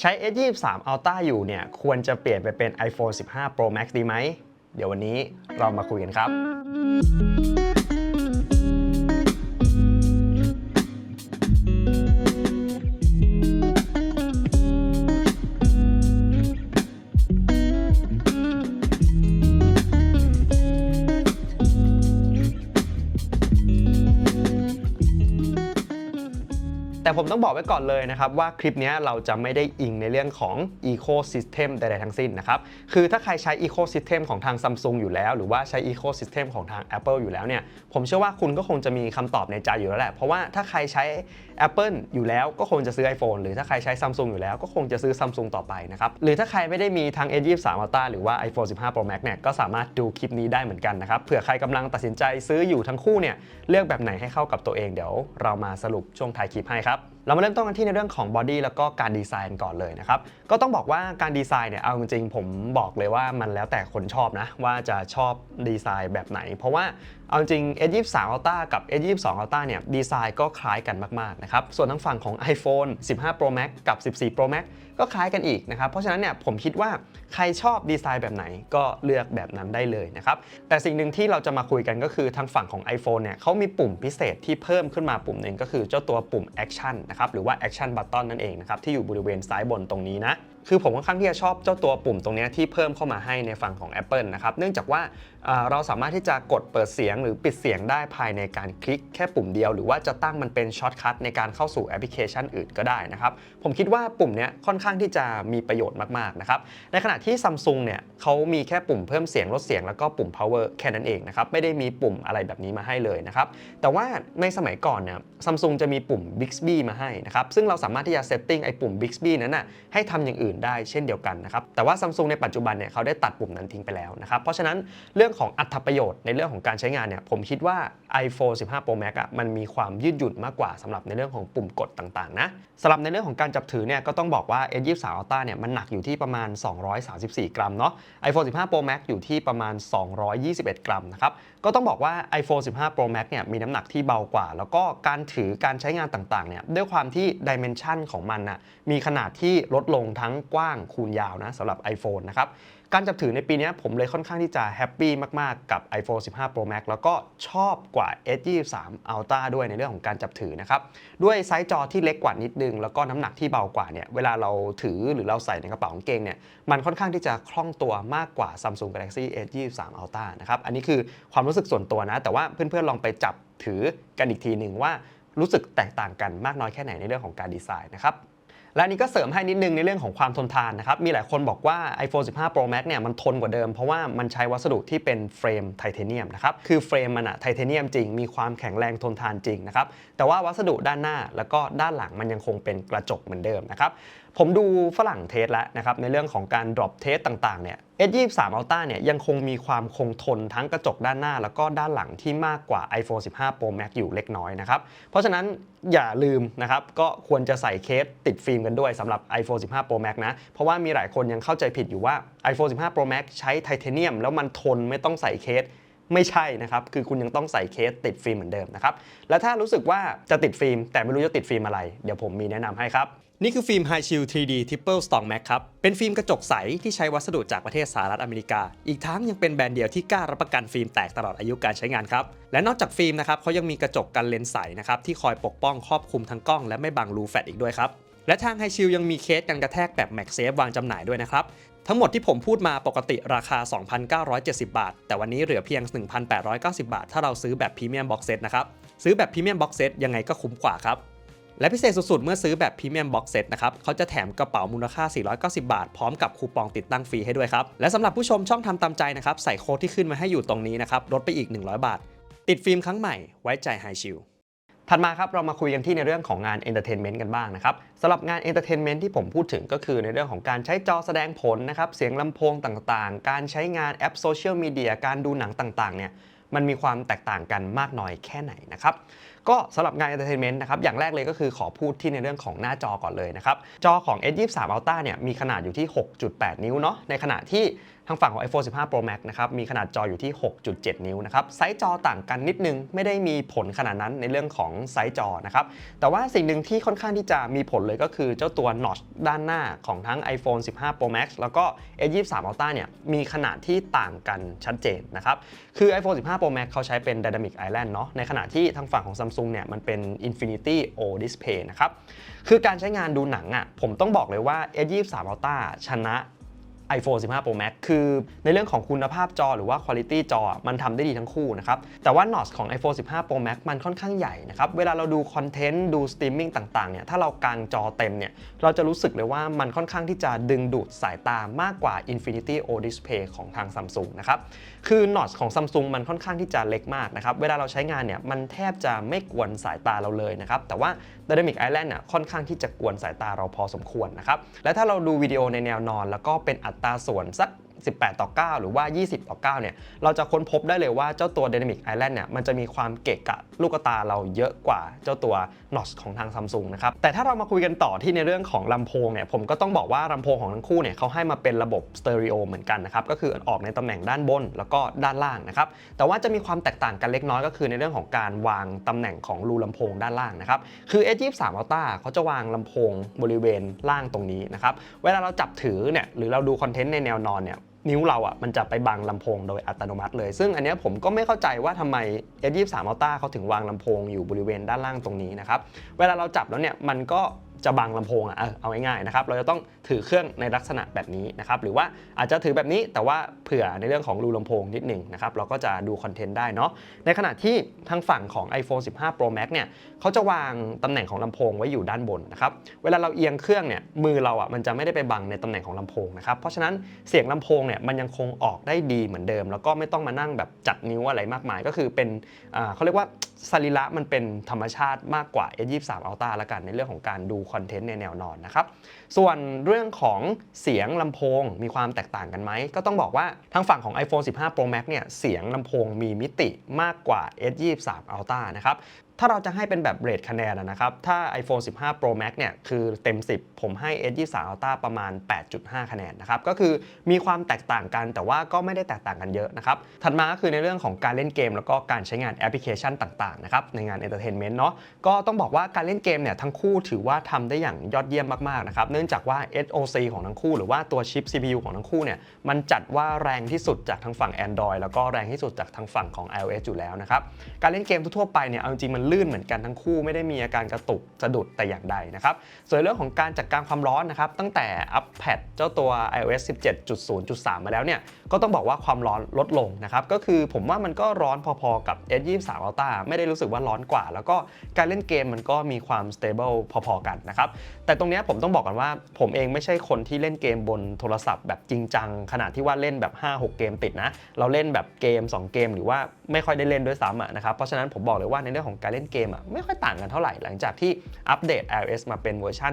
ใช้ S23 Ultra อยู่เนี่ยควรจะเปลี่ยนไปเป็น iPhone 15 Pro Max ดีไหม เดี๋ยววันนี้เรามาคุยกันครับ ผมต้องบอกไว้ก่อนเลยนะครับว่าคลิปนี้เราจะไม่ได้อิงในเรื่องของ Ecosystem ใดๆทั้งสิ้นนะครับ คือถ้าใครใช้ Ecosystem ของทาง Samsung อยู่แล้ว หรือว่าใช้ Ecosystem ของทาง Apple อยู่แล้วเนี่ย ผมเชื่อว่าคุณก็คงจะมีคำตอบในใจอยู่แล้วแหละ เพราะว่าถ้าใครใช้ Apple อยู่แล้วก็คงจะซื้อ iPhone หรือถ้าใครใช้ Samsung อยู่แล้วก็คงจะซื้อ Samsung ต่อไปนะครับ หรือถ้าใครไม่ได้มีทั้ง S23 Ultra หรือว่า iPhone 15 Pro Max เนี่ยก็สามารถดูคลิปนี้ได้เหมือนกันนะครับ เผื่อใครกำลังตัดสินใจซื้ออยู่ทั้งคู่เนี่ยเลือกแบบไหนให้เข้ากับตัวเองเดี๋ยวเรามาสรุปช่วงท้ายคลิปให้ครับ เรามาเริ่มต้นกันที่ในเรื่องของบอดี้แล้วก็การดีไซน์ก่อนเลยนะครับ ก็ต้องบอกว่าการดีไซน์เนี่ยเอาจริงๆผมบอกเลยว่ามันแล้วแต่คนชอบนะ ว่าจะชอบดีไซน์แบบไหน เพราะว่าเอาจริง S23 Ultra กับ S22 Ultra เนี่ยดีไซน์ก็คล้ายกันมากๆนะครับ ส่วนทางฝั่งของ iPhone 15 Pro Max กับ 14 Pro Max ก็คล้ายกันอีกนะครับ เพราะฉะนั้นเนี่ยผมคิดว่าใครชอบดีไซน์แบบไหนก็เลือกแบบนั้นได้เลยนะครับ แต่สิ่งหนึ่งที่เราจะมาคุยกันก็คือทางฝั่งของ iPhone เนี่ยเขามีปุ่มพิเศษที่เพิ่มขึ้นมาปุ่มหนึ่งก็คือเจ้าตัวปุ่ม Action นะครับหรือว่า Action Button นั่นเองนะครับที่อยู่บริเวณซ้ายบนตรงนี้นะคือผมค่อนข้างที่จะชอบเจ้าตัวปุ่มตรงนี้ที่เพิ่มเข้ามาให้ในฝั่งของ Apple นะครับเนื่องจากว่า เราสามารถที่จะกดเปิดเสียงหรือปิดเสียงได้ภายในการคลิกแค่ปุ่มเดียว หรือว่าจะตั้งมันเป็นช็อตคัทในการเข้าสู่แอปพลิเคชันอื่นก็ได้นะครับผมคิดว่าปุ่มนี้ค่อนข้างที่จะมีประโยชน์มากๆนะครับในขณะที่ Samsung เนี่ยเขามีแค่ปุ่มเพิ่มเสียงลดเสียงแล้วก็ปุ่ม power แค่นั้นเองนะครับไม่ได้มีปุ่มอะไรแบบนี้มาให้เลยนะครับแต่ว่าในสมัยก่อนเนี่ย Samsung จะมีปุ่ม Bixby มาให้นะครับซึ่งเราสามารถที่จะเซตติ้งไอ้ปุ่ม Bixby นั้นน่ะให้ทำอย่างอื่นได้เช่นเดียวกันนะครับแต่ว่า Samsung ในปัจจุบันเนี่ยเขาได้ตัดปุ่มนั้นทิ้งไปแล้วนะครับเพราะฉะนั้นเรื่องของอัตประโยชน์ในเรื่องของการใช้งานเนี่ยผมคิดว่า iPhone 15 Pro Max อะมันมีความยืดหยุ่นมากกว่าสำหรับในเรื่องของปุ่มกดต่างๆนะสำหรับในเรื่องของการจับถือเนี่ยก็ต้องบอกว่า S23 Ultra เนี่ยมันหนักอยู่ที่ประมาณ 234 กรัมเนาะ iPhone 15 Pro Max อยู่ที่ประมาณ 221 กรัมนะครับก็ต้องบอกว่า iPhone 15 Pro Max เนี่ยมีน้ำหนักที่เบากว่า แล้วก็การถือการใช้งานต่างๆเนี่ยด้วยความที่ดิเมนชันของมันน่ะมีขนาดที่ลดลงทั้งกว้างคูณยาวนะสำหรับ iPhone นะครับ การจับถือในปีนี้ผมเลยค่อนข้างที่จะแฮปปี้มากๆ กับ iPhone 15 Pro Max แล้วก็ชอบกว่า S23 Ultra ด้วยในเรื่องของการจับถือนะครับ ด้วยไซส์จอที่เล็กกว่านิดนึง แล้วก็น้ำหนักที่เบากว่าเนี่ยเวลาเราถือหรือเราใส่ในกระเป๋ากางเกงเนี่ยมันค่อนข้างที่จะคล่องตัวมากกว่า Samsung Galaxy S23 Ultra นะครับ อันนี้คือความรู้สึกส่วนตัวนะ แต่ว่าเพื่อนๆลองไปจับถือกันอีกทีหนึ่งว่ารู้สึกแตกต่างกันมากน้อยแค่ไหนในเรื่องของการดีไซน์นะครับ และนนี้ก็เสริมให้นิดนึงในเรื่องของความทนทานนะครับ มีหลายคนบอกว่า iPhone 15 Pro Max เนี่ยมันทนกว่าเดิม เพราะว่ามันใช้วัสดุที่เป็นเฟรมไทเทเนียมนะครับ คือเฟรมมันอะไทเทเนียมจริง มีความแข็งแรงทนทานจริงนะครับ แต่ว่าวัสดุด้านหน้าแล้วก็ด้านหลังมันยังคงเป็นกระจกเหมือนเดิมนะครับผมดูฝรั่งเทสแล้วนะครับในเรื่องของการ drop test ต่างๆเนี่ย S23 Ultra เนี่ยยังคงมีความคงทนทั้งกระจกด้านหน้า แล้วก็ด้านหลังที่มากกว่า iPhone 15 Pro Max อยู่เล็กน้อยนะครับ เพราะฉะนั้นอย่าลืมนะครับก็ควรจะใส่เคสติดฟิล์มกันด้วยสำหรับ iPhone 15 Pro Max นะ เพราะว่ามีหลายคนยังเข้าใจผิดอยู่ว่า iPhone 15 Pro Max ใช้ไทเทเนียมแล้วมันทนไม่ต้องใส่เคสไม่ใช่นะครับ คือคุณยังต้องใส่เคสติดฟิล์มเหมือนเดิมนะครับ และถ้ารู้สึกว่าจะติดฟิล์มแต่ไม่รู้จะติดฟิล์มอะไร เดี๋ยวผมมีแนะนำให้ครับ นี่คือฟิล์ม High Shield 3D Triple Strong Max ครับ เป็นฟิล์มกระจกใสที่ใช้วัสดุจากประเทศสหรัฐอเมริกา อีกทั้งยังเป็นแบรนด์เดียวที่กล้ารับประกันฟิล์มแตกตลอดอายุการใช้งานครับ และนอกจากฟิล์มนะครับเขายังมีกระจกกันเลนส์ใสนะครับที่คอยปกป้องครอบคลุมทั้งกล้องและไม่บังรูแฟลชอีกด้วยครับ และทาง High Shield ยังมีเคสกันกระแทกแบบ MagSafe วางจำหน่ายด้วยนะครับทั้งหมดที่ผมพูดมาปกติราคา 2,970 บาท แต่วันนี้เหลือเพียง 1,890 บาท ถ้าเราซื้อแบบพรีเมียมบ็อกเซตนะครับซื้อแบบพรีเมียมบ็อกเซตยังไงก็คุ้มกว่าครับ และพิเศษสุดๆ เมื่อซื้อแบบพรีเมียมบ็อกเซตนะครับเขาจะแถมกระเป๋ามูลค่า 490 บาท พร้อมกับคูปองติดตั้งฟรีให้ด้วยครับ และสำหรับผู้ชมช่องทำตามใจนะครับใส่โค้ดที่ขึ้นมาให้อยู่ตรงนี้นะครับลดไปอีก 100 บาท ติดฟิล์มครั้งใหม่ไว้ใจไฮชิลถัดมาครับเรามาคุยกันที่ในเรื่องของงานเอนเตอร์เทนเมนต์กันบ้างนะครับสำหรับงานเอนเตอร์เทนเมนต์ที่ผมพูดถึงก็คือในเรื่องของการใช้จอแสดงผลนะครับเสียงลำโพงต่างๆ การใช้งานแอปโซเชียลมีเดียการดูหนังต่างๆเนี่ย มันมีความแตกต่างกันมากน้อยแค่ไหนนะครับก็สำหรับงานเอนเตอร์เทนเมนต์นะครับอย่างแรกเลยก็คือขอพูดที่ในเรื่องของหน้าจอก่อนเลยนะครับจอของ S23 Ultra เนี่ยมีขนาดอยู่ที่ 6.8 นิ้วเนาะในขณะที่ ทางฝั่งของ iPhone 15 Pro Max นะครับมีขนาดจออยู่ที่ 6.7 นิ้วนะครับไซส์จอต่างกันนิดนึง ไม่ได้มีผลขนาดนั้นในเรื่องของไซส์จอนะครับแต่ว่าสิ่งหนึ่งที่ค่อนข้างที่จะมีผลเลยก็คือเจ้าตัว notch ด้านหน้าของทั้ง iPhone 15 Pro Max แล้วก็ S23 Ultra เนี่ยมีขนาดที่ต่างกันชัดเจนนะครับคือ iPhone 15 Pro Max เขาใช้เป็น Dynamic Island เนาะในขณะที่ทางฝั่งของ Samsung เนี่ยมันเป็น Infinity O Display นะครับคือการใช้งานดูหนังอะ่ะผมต้องบอกเลยว่า S23 Ultra ชนะ iPhone 15 Pro Max คือในเรื่องของคุณภาพจอหรือว่าคุณภาพจอมันทำได้ดีทั้งคู่นะครับ แต่ว่า notch ของ iPhone 15 Pro Max มันค่อนข้างใหญ่นะครับ เวลาเราดูคอนเทนต์ดูสตรีมมิ่งต่างๆเนี่ยถ้าเรากางจอเต็มเนี่ยเราจะรู้สึกเลยว่ามันค่อนข้างที่จะดึงดูดสายตามากกว่า Infinity O Display ของทาง Samsung นะครับ คือ notch ของ Samsung มันค่อนข้างที่จะเล็กมากนะครับเวลาเราใช้งานเนี่ยมันแทบจะไม่กวนสายตาเราเลยนะครับแต่ว่า Dynamic Island น่ะค่อนข้างที่จะกวนสายตาเราพอสมควรนะครับและถ้าเราดูวิดีโอในแนวนอน แล้วก็เป็นอัตราส่วนสัก 18 ต่อ 9 หรือว่า 20 ต่อ 9 เนี่ย เราจะค้นพบได้เลยว่าเจ้าตัว Dynamic Island เนี่ย มันจะมีความเกะกะลูกตาเราเยอะกว่าเจ้าตัว Notch ของทาง Samsung นะครับ แต่ถ้าเรามาคุยกันต่อที่ในเรื่องของลำโพงเนี่ย ผมก็ต้องบอกว่าลำโพงของทั้งคู่เนี่ยเขาให้มาเป็นระบบสเตอริโอเหมือนกันนะครับ ก็คือออกในตำแหน่งด้านบนแล้วก็ด้านล่างนะครับ แต่ว่าจะมีความแตกต่างกันเล็กน้อยก็คือในเรื่องของการวางตำแหน่งของรูลำโพงด้านล่างนะครับ คือ S23 Ultra เขาจะวางลำโพงบริเวณล่างตรงนี้นะครับ เวลาเราจับถือเนี่ย หรือเราดูคอนเทนต์ในแนวนอนเนี่ย นิ้วเราอะมันจะไปบังลำโพงโดยอัตโนมัติเลย ซึ่งอันนี้ผมก็ไม่เข้าใจว่าทำไม S23 Ultra เขาถึงวางลำโพงอยู่บริเวณด้านล่างตรงนี้นะครับ เวลาเราจับแล้วเนี่ยมันก็ จะบังลำโพงอะเออเอาง่ายๆนะครับเราจะต้องถือเครื่องในลักษณะแบบนี้นะครับหรือว่าอาจจะถือแบบนี้แต่ว่าเผื่อในเรื่องของรูลำโพงนิดหนึ่งนะครับเราก็จะดูคอนเทนต์ได้เนาะในขณะที่ทางฝั่งของ iPhone 15 Pro Max เนี่ยเขาจะวางตำแหน่งของลำโพงไว้อยู่ด้านบนนะครับเวลาเราเอียงเครื่องเนี่ยมือเราอะมันจะไม่ได้ไปบังในตำแหน่งของลำโพงนะครับเพราะฉะนั้นเสียงลำโพงเนี่ยมันยังคงออกได้ดีเหมือนเดิม แล้วก็ไม่ต้องมานั่งแบบจัดนิ้วอะไรมากมาย ก็คือเป็นเขาเรียกว่าสรีระมันเป็นธรรมชาติมากกว่า S23 Ultra ละกันในเรื่องของการดูคอนเทนต์ในแนวนอนนะครับ ส่วนเรื่องของเสียงลำโพงมีความแตกต่างกันไหม ก็ต้องบอกว่าทางฝั่งของ iPhone 15 Pro Max เนี่ยเสียงลำโพงมีมิติมากกว่า S23 Ultra นะครับ ถ้าเราจะให้เป็นแบบเรทคะแนนนะครับ ถ้า iPhone 15 Pro Max เนี่ยคือเต็ม 10 ผมให้ S23 Ultra ประมาณ 8.5 คะแนนนะครับ ก็คือมีความแตกต่างกันแต่ว่าก็ไม่ได้แตกต่างกันเยอะนะครับ ถัดมาก็คือในเรื่องของการเล่นเกม แล้วก็การใช้งานแอปพลิเคชันต่างๆนะครับในงาน Entertainment เนาะก็ต้องบอกว่าการเล่นเกมเนี่ยทั้งคู่ถือว่าทำได้อย่างยอดเยี่ยมมากๆนะครับเนื่องจากว่า SoC ของทั้งคู่หรือว่าตัวชิป CPU ของทั้งคู่เนี่ยมันจัดว่าแรงที่สุดจากทางฝั่ง Android แล้วก็แรงที่สุดจากทางฝั่งของ iOS อยู่แล้วนะครับการเล่นเกมทั่วไปเนี่ยเอาจริงมันลื่นเหมือนกันทั้งคู่ไม่ได้มีอาการกระตุกสะดุดแต่อย่างใดนะครับ ส่วนเรื่องของการจัดการความร้อนนะครับ ตั้งแต่อัปแพดเจ้าตัว iOS 17.0.3 มาแล้วเนี่ย ก็ต้องบอกว่าความร้อนลดลงนะครับ ก็คือผมว่ามันก็ร้อนพอๆกับ S23 Ultra ไม่ได้รู้สึกว่าร้อนกว่า แล้วก็การเล่นเกมมันก็มีความ stable พอๆกันนะครับ แต่ตรงนี้ผมต้องบอกกันว่าผมเองไม่ใช่คนที่เล่นเกมบนโทรศัพท์แบบจริงจังขนาดที่ว่าเล่นแบบ 5-6 เกมติดนะ เราเล่นแบบเกม 2 เกมหรือว่า ไม่ค่อยได้เล่นด้วยซ้ำนะครับ เพราะฉะนั้นผมบอกเลยว่าในเรื่องของการเล่นเกมอะไม่ค่อยต่างกันเท่าไหร่หลังจากที่อัปเดต iOS มาเป็นเวอร์ชัน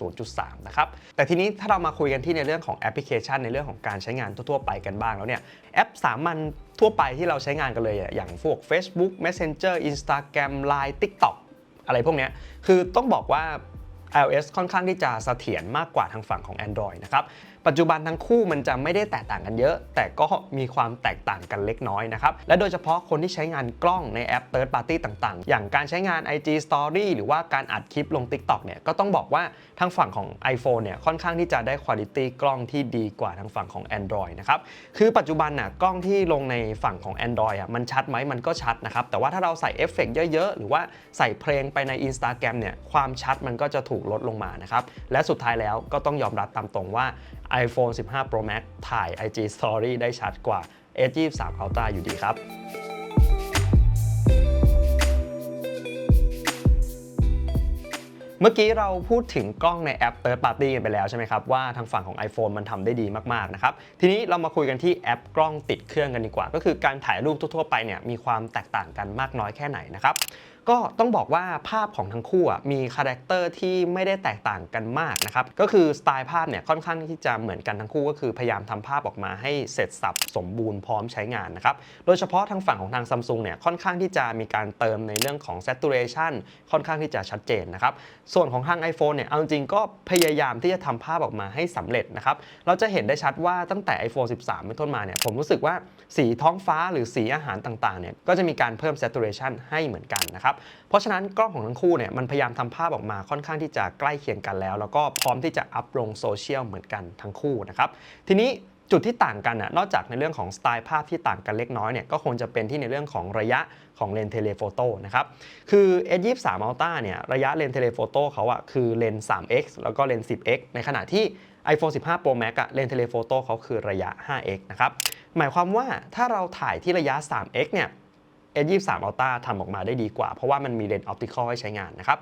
17.0.3 นะครับ แต่ทีนี้ถ้าเรามาคุยกันที่ในเรื่องของแอปพลิเคชัน ในเรื่องของการใช้งานทั่วๆไปกันบ้างแล้วเนี่ยแอปสามัญทั่วไปที่เราใช้งานกันเลยอย่างพวก Facebook Messenger Instagram Line TikTok อะไรพวกเนี้ยคือต้องบอกว่า iOS ค่อนข้างที่จะเสถียรมากกว่าทางฝั่งของ Android นะครับ ปัจจุบันทั้งคู่มันจะไม่ได้แตกต่างกันเยอะ แต่ก็มีความแตกต่างกันเล็กน้อยนะครับ และโดยเฉพาะคนที่ใช้งานกล้องในแอป Third Party ต่างๆ อย่างการใช้งาน IG Story หรือว่าการอัดคลิปลง TikTok เนี่ยก็ต้องบอกว่าทางฝั่งของ iPhone เนี่ยค่อนข้างที่จะได้คุณภาพกล้องที่ดีกว่าทางฝั่งของ Android นะครับคือปัจจุบันน่ะกล้องที่ลงในฝั่งของ Android อะมันชัดไหมมันก็ชัดนะครับแต่ว่าถ้าเราใส่เอฟเฟกต์เยอะๆ หรือว่าใส่เพลงไปใน Instagram เนี่ยความชัดมันก็จะถูกลดลงมานะครับและสุดท้ายแล้วก็ต้องยอมรับตามตรงว่า iPhone 15 Pro Max ถ่าย IG Story ได้ชัดกว่า S23 Ultra อยู่ดีครับเมื่อกี้เราพูดถึงกล้องในแอป Third Party กันไปแล้วใช่ไหมครับ ว่าทางฝั่งของ iPhone มันทำได้ดีมากๆนะครับ ทีนี้เรามาคุยกันที่แอปกล้องติดเครื่องกันดีกว่า ก็คือการถ่ายรูปทั่วๆไปเนี่ยมีความแตกต่างกันมากน้อยแค่ไหนนะครับ ก็ต้องบอกว่าภาพของทั้งคู่มีคาแรคเตอร์ที่ไม่ได้แตกต่างกันมากนะครับ ก็คือสไตล์ภาพเนี่ยค่อนข้างที่จะเหมือนกันทั้งคู่ก็คือพยายามทำภาพออกมาให้เสร็จสับสมบูรณ์พร้อมใช้งานนะครับ โดยเฉพาะทางฝั่งของทางซัมซุงเนี่ยค่อนข้างที่จะมีการเติมในเรื่องของ saturation ค่อนข้างที่จะชัดเจนนะครับ ส่วนของทาง iPhone เนี่ยเอาจริงก็พยายามที่จะทำภาพออกมาให้สำเร็จนะครับ เราจะเห็นได้ชัดว่าตั้งแต่ iPhone 13 เป็นต้นมาเนี่ยผมรู้สึกว่าสีท้องฟ้าหรือสีอาหารต่างๆเนี่ยก็จะมีการเพิ่ม saturation ให้เหมือนกันนะครับเพราะฉะนั้นกล้องของทั้งคู่เนี่ยมันพยายามทำภาพออกมาค่อนข้างที่จะใกล้เคียงกันแล้ว แล้วก็พร้อมที่จะอัพลงโซเชียลเหมือนกันทั้งคู่นะครับทีนี้จุดที่ต่างกันน่ะนอกจากในเรื่องของสไตล์ภาพที่ต่างกันเล็กน้อยเนี่ยก็คงจะเป็นที่ในเรื่องของระยะของเลนเทเลโฟโต้นะครับคือ S23 Ultra เนี่ยระยะเลนเทเลโฟโต้เขาอะคือเลน 3x แล้วก็เลน 10x ในขณะที่ iPhone 15 Pro Max อะเลนเทเลโฟโต้เขาคือระยะ 5x นะครับหมายความว่าถ้าเราถ่ายที่ระยะ 3x เนี่ย S23 Ultra ทำออกมาได้ดีกว่า เพราะว่ามันมีเลนส์ออปติคอลให้ใช้งานนะครับ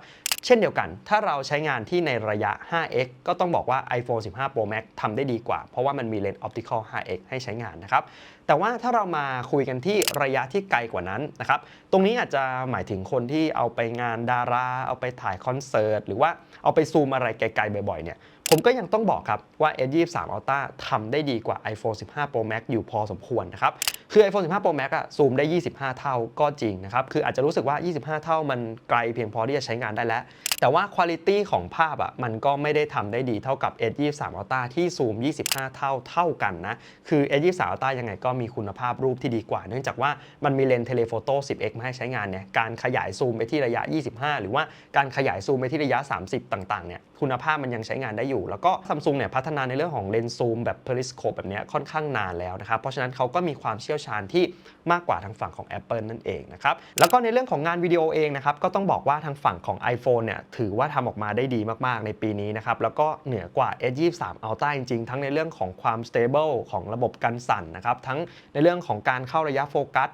เช่นเดียวกัน ถ้าเราใช้งานที่ในระยะ 5x ก็ต้องบอกว่า iPhone 15 Pro Max ทำได้ดีกว่า เพราะว่ามันมีเลนส์ออปติคอล 5x ให้ใช้งานนะครับ แต่ว่าถ้าเรามาคุยกันที่ระยะที่ไกลกว่านั้นนะครับ ตรงนี้อาจจะหมายถึงคนที่เอาไปงานดารา เอาไปถ่ายคอนเสิร์ต หรือว่าเอาไปซูมอะไรไกลๆบ่อยๆเนี่ย ผมก็ยังต้องบอกครับว่า S23 Ultra ทำได้ดีกว่า iPhone 15 Pro Max อยู่พอสมควรนะครับ คือ iPhone 15 Pro Max อะซูมได้ 25 เท่าก็จริงนะครับ คืออาจจะรู้สึกว่า 25 เท่ามันไกลเพียงพอที่จะใช้งานได้แล้ว แต่ว่าคุณภาพของภาพอะมันก็ไม่ได้ทำได้ดีเท่ากับ S23 Ultra ที่ซูม 25 เท่าเท่ากันนะ คือ S23 Ultra ยังไงก็มีคุณภาพรูปที่ดีกว่า เนื่องจากว่ามันมีเลนส์เทเลโฟโต้ 10x มาให้ใช้งานเนี่ยการขยายซูมไปที่ระยะ 25 หรือว่าการขยายซูมไปที่ระยะ 30 ต่างๆเนี่ยคุณภาพมันยังใช้งานได้อยู่ แล้วก็ Samsung เนี่ยพัฒนาในเรื่องของเลนส์ซูมแบบ periscope แบบนี้ค่อนข้างนานแล้วนะครับเพราะฉะนั้นเขาก็มีความเชี่ยวชาญที่มากกว่าทางฝั่งของ Apple นั่นเองนะครับแล้วก็ในเรื่องของงานวิดีโอเองนะครับก็ต้องบอกว่าทางฝั่งของ iPhone เนี่ยถือว่าทำออกมาได้ดีมากๆในปีนี้นะครับ แล้วก็เหนือกว่า S23 Ultra จริงๆ ทั้งในเรื่องของความ stable ของระบบกันสั่นนะครับ ทั้งในเรื่องของการเข้าระยะโฟกัส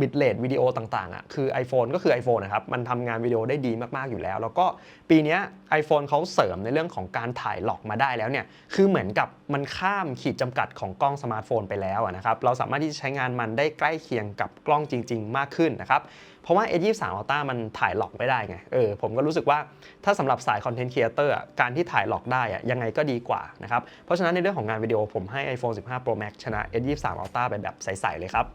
บิตเลทวิดีโอต่างๆอะคือ iPhone ก็คือ iPhone นะครับ มันทำงานวิดีโอได้ดีมากๆอยู่แล้ว แล้วก็ปีนี้ iPhone เขาเสริมในเรื่องของการถ่ายหลอกมาได้แล้วเนี่ย คือเหมือนกับมันข้ามขีดจำกัดของกล้องสมาร์ทโฟนไปแล้วนะครับ เราสามารถที่จะใช้งานมันได้ใกล้เคียงกับกล้องจริง ๆ มากขึ้นนะครับ เพราะว่า S23 Ultra มันถ่ายหลอกไม่ได้ไง เออ ผมก็รู้สึกว่าถ้าสำหรับสายคอนเทนต์ครีเอเตอร์การที่ถ่ายหลอกได้อะยังไงก็ดีกว่านะครับ เพราะฉะนั้นในเรื่องของงานวิดีโอผมให้ iPhone 15 Pro Max ชนะ S23 Ultra ไปแบบใส ๆ เลยครับ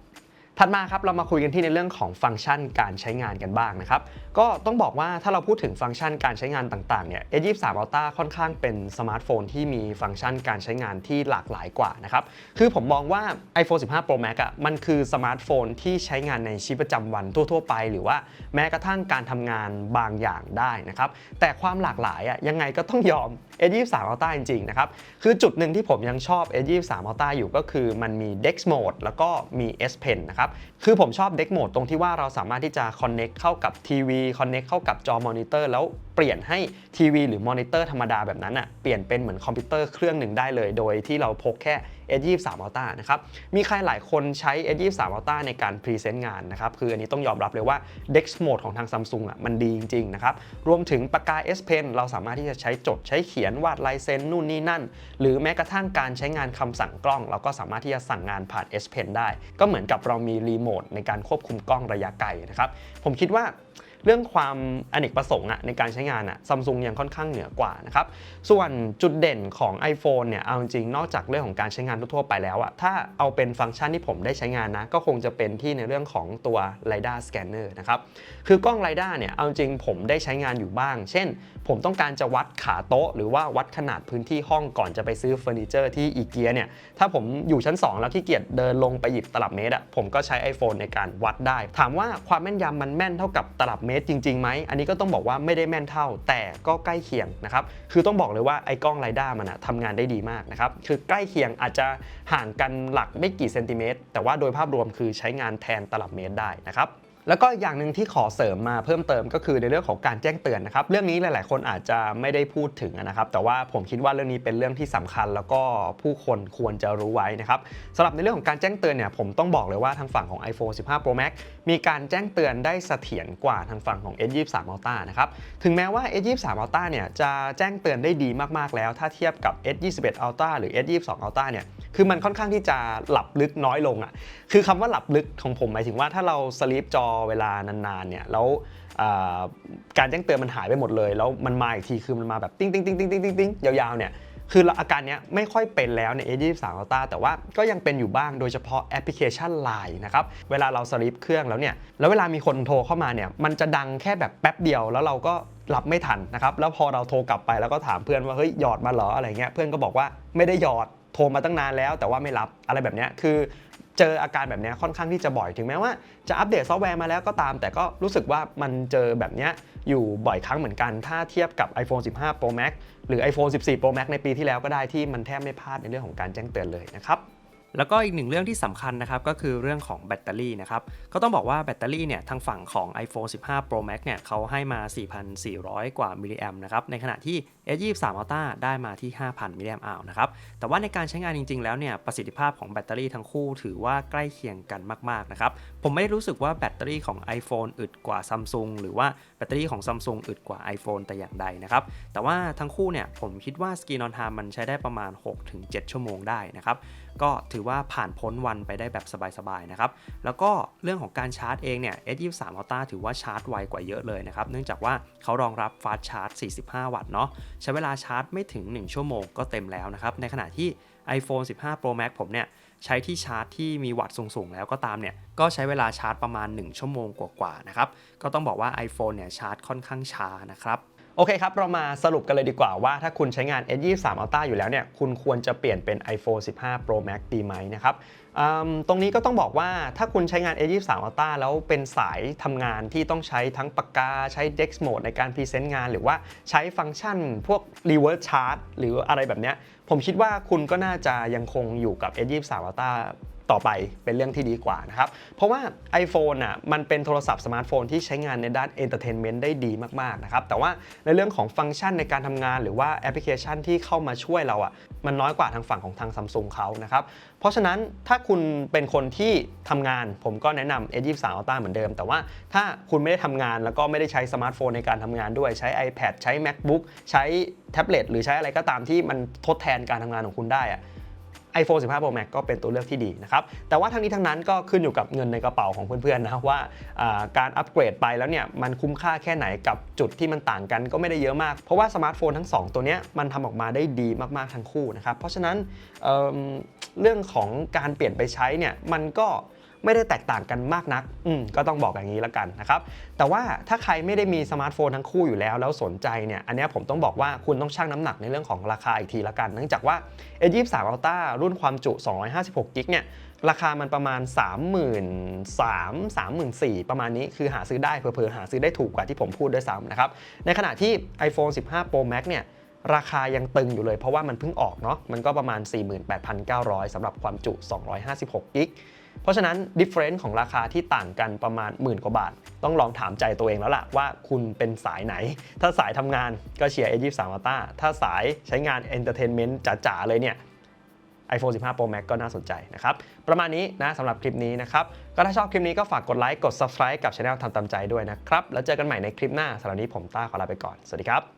ถัดมาครับเรามาคุยกันที่ในเรื่องของฟังก์ชันการใช้งานกันบ้างนะครับ ก็ต้องบอกว่าถ้าเราพูดถึงฟังก์ชันการใช้งานต่างๆเนี่ย S23 Ultra ค่อนข้างเป็นสมาร์ทโฟนที่มีฟังก์ชันการใช้งานที่หลากหลายกว่านะครับ คือผมมองว่า iPhone 15 Pro Max อะมันคือสมาร์ทโฟนที่ใช้งานในชีวิตประจำวันทั่วๆไป หรือว่าแม้กระทั่งการทำงานบางอย่างได้นะครับแต่ความหลากหลายอะยังไงก็ต้องยอม S23 Ultra จริงๆนะครับคือจุดหนึ่งที่ผมยังชอบ S23 Ultra อยู่ก็คือมันมี Dex Mode แล้วก็มี S Pen นะครับคือผมชอบเด็กโหมดตรงที่ว่าเราสามารถที่จะ connect เข้ากับทีวี connect เข้ากับจอมอนิเตอร์แล้วเปลี่ยนให้ทีวีหรือมอนิเตอร์ธรรมดาแบบนั้นอะเปลี่ยนเป็นเหมือนคอมพิวเตอร์เครื่องหนึ่งได้เลย โดยที่เราพกแค่ S23 Ultra นะครับมีใครหลายคนใช้ S23 Ultra ในการพรีเซนต์งานนะครับคืออันนี้ต้องยอมรับเลยว่า Dex Mode ของทาง Samsung อะมันดีจริงๆนะครับรวมถึงปากกา S Pen เราสามารถที่จะใช้จดใช้เขียนวาดลายเซ็นนู่นนี่นั่น หรือแม้กระทั่งการใช้งานคำสั่งกล้อง เราก็สามารถที่จะสั่งงานผ่าน S Pen ได้ ก็เหมือนกับเรามีรีโมทในการควบคุมกล้องระยะไกลนะครับผมคิดว่า เรื่องความอเนกประสงค์อะในการใช้งานอะซัมซุงยังค่อนข้างเหนือกว่านะครับ ส่วนจุดเด่นของ iPhone เนี่ย เอาจริงนอกจากเรื่องของการใช้งานทั่วไปแล้วอะถ้าเอาเป็นฟังก์ชันที่ผมได้ใช้งานนะ ก็คงจะเป็นที่ในเรื่องของตัว LiDAR Scanner นะครับ คือกล้อง LiDAR เนี่ย เอาจริงผมได้ใช้งานอยู่บ้าง เช่น ผมต้องการจะวัดขาโต๊ะ หรือว่าวัดขนาดพื้นที่ห้องก่อนจะไปซื้อเฟอร์นิเจอร์ที่อีเกียเนี่ย ถ้าผมอยู่ชั้น 2 แล้วขี้เกียจเดินลงไปหยิบตลับเมตรอะผมก็ใช้ iPhone ในการวัดได้ ถามว่าความแม่นยำมันแม่นเท่ากับตลับเมตรจริงๆไหมอันนี้ก็ต้องบอกว่าไม่ได้แม่นเท่า แต่ก็ใกล้เคียงนะครับคือต้องบอกเลยว่าไอ้กล้องไรด้ามันอะทำงานได้ดีมากนะครับคือใกล้เคียงอาจจะห่างกันหลักไม่กี่เซนติเมตรแต่ว่าโดยภาพรวมคือใช้งานแทนตลับเมตรได้นะครับ แล้วก็อย่างหนึ่งที่ขอเสริมมาเพิ่มเติมก็คือในเรื่องของการแจ้งเตือนนะครับ เรื่องนี้หลาย ๆ คนอาจจะไม่ได้พูดถึงนะครับ แต่ว่าผมคิดว่าเรื่องนี้เป็นเรื่องที่สำคัญ แล้วก็ผู้คนควรจะรู้ไว้นะครับสำหรับในเรื่องของการแจ้งเตือนเนี่ยผมต้องบอกเลยว่าทางฝั่งของ iPhone 15 Pro Max มีการแจ้งเตือนได้เสถียรกว่าทางฝั่งของ S23 Ultra นะครับถึงแม้ว่า S23 Ultra เนี่ยจะแจ้งเตือนได้ดีมาก ๆ แล้วถ้าเทียบกับ S21 Ultra หรือ S22 Ultra เนี่ยคือมันค่อนข้างที่จะหลับลึกน้อยลงอะ่ะคือคำว่าหลับลึกของผมหมายถึงว่าถ้าเราสลีปจอเวลานานๆเนี่ยแล้วการแจ้งเตือนมันหายไปหมดเลย แล้วมันมาอีกทีคือมันมาแบบติ้งติ้งติ้งติ้งติ้งติ้งติ้งยาวๆเนี่ยคืออาการเนี้ยไม่ค่อยเป็นแล้วใน A23 Ultra แต่ว่าก็ยังเป็นอยู่บ้างโดยเฉพาะแอปพลิเคชัน Line นะครับ เวลาเราสลิปเครื่องแล้วเนี่ย แล้วเวลามีคนโทรเข้ามาเนี่ย มันจะดังแค่แบบแป๊บเดียวแล้วเราก็รับไม่ทันนะครับ แล้วพอเราโทรกลับไปแล้วก็ถามเพื่อนว่า เฮ้ย หยอดมาเหรออะไรเงี้ย เพื่อนก็บอกว่าไม่ได้หยอด โทรมาตั้งนานแล้วแต่ว่าไม่รับอะไรแบบเนี้ยคือ เจออาการแบบนี้ค่อนข้างที่จะบ่อยถึงแม้ว่าจะอัปเดตซอฟต์แวร์มาแล้วก็ตาม แต่ก็รู้สึกว่ามันเจอแบบนี้อยู่บ่อยครั้งเหมือนกัน ถ้าเทียบกับ iPhone 15 Pro Max หรือ iPhone 14 Pro Max ในปีที่แล้วก็ได้ที่มันแทบไม่พลาดในเรื่องของการแจ้งเตือนเลยนะครับ แล้วก็อีกหนึ่งเรื่องที่สำคัญนะครับก็คือเรื่องของแบตเตอรี่นะครับก็ต้องบอกว่าแบตเตอรี่เนี่ยทางฝั่งของ iPhone 15 Pro Max เนี่ยเขาให้มา 4,400 กว่ามิลลิแอมนะครับในขณะที่ S23 Ultra ได้มาที่ 5,000มิลลิแอมอัลนะครับแต่ว่าในการใช้งานจริง ๆ แล้วเนี่ยประสิทธิภาพของแบตเตอรี่ทั้งคู่ถือว่าใกล้เคียงกันมากๆนะครับผมไม่ได้รู้สึกว่าแบตเตอรี่ของ iPhone อึดกว่า Samsung หรือว่าแบตเตอรี่ของ Samsung อึดกว่า iPhone แต่อย่างใดนะครับแต่ว่าทั้งคู่เนี่ยผมคิดว่า Screen on Time มันใช้ได้ประมาณ 6-7 ชั่วโมงได้นะครับ ก็ถือว่าผ่านพ้นวันไปได้แบบสบายๆนะครับ แล้วก็เรื่องของการชาร์จเองเนี่ย S23 Ultra ถือว่าชาร์จไวกว่าเยอะเลยนะครับ เนื่องจากว่าเขารองรับฟาสชาร์จ 45 วัตต์เนาะ ใช้เวลาชาร์จไม่ถึง 1 ชั่วโมงก็เต็มแล้วนะครับ ในขณะที่ iPhone 15 Pro Max ผมเนี่ยใช้ที่ชาร์จที่มีวัตต์สูงๆ แล้วก็ตามเนี่ย ก็ใช้เวลาชาร์จประมาณ 1 ชั่วโมงกว่าๆนะครับ ก็ต้องบอกว่า iPhone เนี่ยชาร์จค่อนข้างช้านะครับ โอเคครับ เรามาสรุปกันเลยดีกว่าว่าถ้าคุณใช้งาน S23 Ultra อยู่แล้วเนี่ย คุณควรจะเปลี่ยนเป็น iPhone 15 Pro Max ดีไหมนะครับตรงนี้ก็ต้องบอกว่าถ้าคุณใช้งาน S23 Ultra แล้วเป็นสายทำงานที่ต้องใช้ทั้งปากกา ใช้ Dex Mode ในการพรีเซนต์งาน หรือว่าใช้ฟังก์ชันพวก Reverse Chart หรืออะไรแบบเนี้ยผมคิดว่าคุณก็น่าจะยังคงอยู่กับ S23 Ultra ต่อไปเป็นเรื่องที่ดีกว่านะครับ เพราะว่า iPhone อะมันเป็นโทรศัพท์สมาร์ทโฟนที่ใช้งานในด้าน Entertainment ได้ดีมากๆนะครับ แต่ว่าในเรื่องของฟังก์ชันในการทำงานหรือว่าแอปพลิเคชันที่เข้ามาช่วยเราอะมันน้อยกว่าทางฝั่งของทางซัมซุงเขานะครับ เพราะฉะนั้นถ้าคุณเป็นคนที่ทำงาน ผมก็แนะนำ S23 Ultra เหมือนเดิม แต่ว่าถ้าคุณไม่ได้ทำงานแล้วก็ไม่ได้ใช้สมาร์ทโฟนในการทำงานด้วยใช้ iPad ใช้ MacBook ใช้แท็บเล็ตหรือใช้อะไรก็ตามที่มันทดแทนการทำงานของคุณได้อะ iPhone 15 Pro Max ก็เป็นตัวเลือกที่ดีนะครับ แต่ว่าทั้งนี้ทั้งนั้นก็ขึ้นอยู่กับเงินในกระเป๋าของเพื่อนๆนะว่าการอัปเกรดไปแล้วเนี่ยมันคุ้มค่าแค่ไหนกับจุดที่มันต่างกันก็ไม่ได้เยอะมาก เพราะว่าสมาร์ทโฟนทั้ง 2 ตัวเนี้ยมันทำออกมาได้ดีมากๆทั้งคู่นะครับ เพราะฉะนั้นเเรื่องของการเปลี่ยนไปใช้เนี่ยมันก็ ไม่ได้แตกต่างกันมากนัก อืมก็ต้องบอกอย่างนี้แล้วกันนะครับ แต่ว่าถ้าใครไม่ได้มีสมาร์ทโฟนทั้งคู่อยู่แล้ว แล้วสนใจเนี่ย อันนี้ผมต้องบอกว่าคุณต้องชั่งน้ำหนักในเรื่องของราคาอีกทีละกัน เนื่องจากว่า A23 Ultra รุ่นความจุ 256กิกเนี่ย ราคามันประมาณ 33,000 34,000 ประมาณนี้ คือหาซื้อได้เผลอๆหาซื้อได้ถูกกว่าที่ผมพูดด้วยซ้ำนะครับ ในขณะที่ iPhone 15 Pro Max เนี่ยราคายังตึงอยู่เลยเพราะว่ามันเพิ่งออกเนาะมันก็ประมาณ 48,900สำหรับความจุ 256กิก เพราะฉะนั้น difference ของราคาที่ต่างกันประมาณหมื่นกว่าบาท ต้องลองถามใจตัวเองแล้วล่ะว่าคุณเป็นสายไหน ถ้าสายทำงานก็เชียร์ A23 Ultra ถ้าสายใช้งาน entertainment จ๋าๆ เลยเนี่ย iPhone 15 Pro Max ก็น่าสนใจนะครับ ประมาณนี้นะสำหรับคลิปนี้นะครับ ก็ถ้าชอบคลิปนี้ก็ฝากกดไลค์ กด subscribe กับช anel ทำตามใจด้วยนะครับ แล้วเจอกันใหม่ในคลิปหน้าสำหรับนี้ผมต้าขอลาไปก่อน สวัสดีครับ